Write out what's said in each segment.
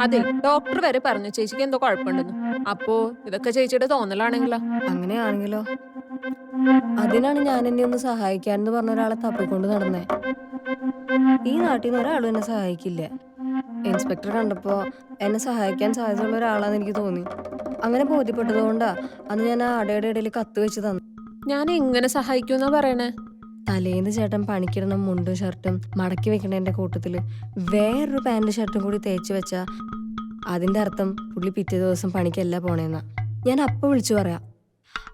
അതെ ഡോക്ടർ വരെ പറഞ്ഞു. ചേച്ചിക്ക് എന്തോ കുഴപ്പമുണ്ടെന്ന്. അപ്പോ ഇതൊക്കെ ചേച്ചിയുടെ തോന്നലാണെങ്കിലോ? അങ്ങനെയാണെങ്കിലോ? അതിനാണ് ഞാൻ എന്നെ ഒന്ന് സഹായിക്കാനെന്ന് പറഞ്ഞ ഒരാളെ തപ്പിക്കൊണ്ട് നടന്നേ. ഈ നാട്ടിൽ നിന്ന് ഒരാളും എന്നെ സഹായിക്കില്ല. ഇൻസ്പെക്ടർ കണ്ടപ്പോ എന്നെ സഹായിക്കാൻ സാധ്യതയുള്ള ഒരാളാന്ന് എനിക്ക് തോന്നി. അങ്ങനെ ബോധ്യപ്പെട്ടതുകൊണ്ടാ അന്ന് ഞാൻ ആ അടയുടെ ഇടയിൽ കത്ത് വെച്ച് തന്നു. ഞാൻ എങ്ങനെ സഹായിക്കുമെന്നാ പറയണേ? തലേന്ന് ചേട്ടൻ പണിക്കിടുന്ന മുണ്ടും ഷർട്ടും മടക്കി വെക്കണേന്റെ കൂട്ടത്തിൽ വേറൊരു പാന്റ് ഷർട്ടും കൂടി തേച്ച് വെച്ചാ അതിന്റെ അർത്ഥം പുള്ളി പിറ്റേ ദിവസം പണിക്കല്ല പോണേന്നാ. ഞാൻ അപ്പൊ വിളിച്ചു പറയാം.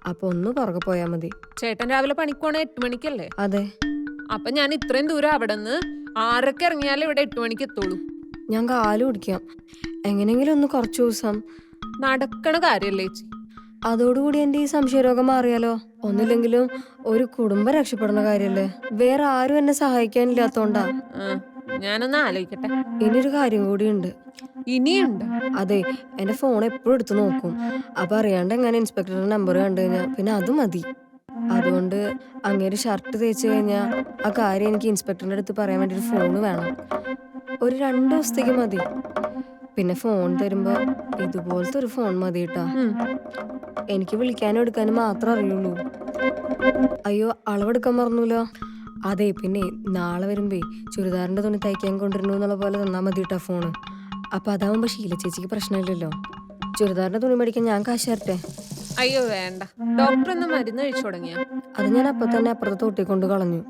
അപ്പൊ ഒന്ന് പുറകെ പോയാ മതി. ചേട്ടൻ രാവിലെ പണിക്കോണേ എട്ട് മണിക്കല്ലേ? അതെ. അപ്പൊ ഞാൻ ഇത്രയും ദൂരം അവിടെ നിന്ന് ആറൊക്കെ ഇറങ്ങിയാലേ ഇവിടെ എട്ട് മണിക്ക് എത്തുള്ളൂ. ഞാൻ കാൽ പിടിക്കാം എങ്ങനെങ്കിലും ഒന്ന് കുറച്ചു ദിവസം നടക്കണ കാര്യല്ലേ ചേച്ചി? അതോടുകൂടി എന്റെ ഈ സംശയരോഗം മാറിയാലോ? ഒന്നില്ലെങ്കിലും ഒരു കുടുംബം രക്ഷപ്പെടുന്ന കാര്യല്ലേ? വേറെ ആരും എന്നെ സഹായിക്കാനില്ലാത്തോണ്ടാ. ഞാനൊന്ന് ആലോചിക്കട്ടെ. ഇനിയൊരു കാര്യം കൂടിയുണ്ട്. ഇനിയുണ്ട്? അതെ എന്റെ ഫോൺ എപ്പോഴും എടുത്തു നോക്കും. അപ്പൊ അറിയാണ്ട് എങ്ങനെ ഇൻസ്പെക്ടറുടെ നമ്പർ കണ്ടു കഴിഞ്ഞാൽ പിന്നെ അത് മതി. അതുകൊണ്ട് അങ്ങേര് ഷർട്ട് തേച്ച് കഴിഞ്ഞാൽ ആ കാര്യം എനിക്ക് ഇൻസ്പെക്ടറിന്റെ അടുത്ത് പറയാൻ വേണ്ടി ഒരു ഫോൺ വേണം. ഒരു രണ്ട് ദിവസത്തേക്ക് മതി. പിന്നെ ഫോൺ തരുമ്പോ ഇതുപോലത്തെ ഒരു ഫോൺ മതി കേട്ടാ എനിക്ക് വിളിക്കാനും എടുക്കാനും മാത്രം അറിയുള്ളൂ. അയ്യോ അളവെടുക്കാൻ മറന്നൂലോ? അതെ പിന്നെ നാളെ വരുമ്പേ ചുരിദാറിന്റെ തുണി തയ്ക്കാൻ കൊണ്ടിരുന്നു എന്നുള്ള പോലെ തന്നാ മതി കേട്ടാ ഫോണ് അപ്പൊ അതാവുമ്പോ ശീല ചേച്ചിക്ക് പ്രശ്നമില്ലല്ലോ. ചുരിദാറിന്റെ തുണി മേടിക്കാൻ ഞാൻ കാശ് തരട്ടെ? അയ്യോ വേണ്ട. ഡോക്ടർ ഒന്ന് മരുന്ന് കഴിച്ചു തുടങ്ങിയ? അത് ഞാൻ അപ്പൊ തന്നെ അപ്പുറത്ത് തൊട്ടിക്കൊണ്ട് കളഞ്ഞു.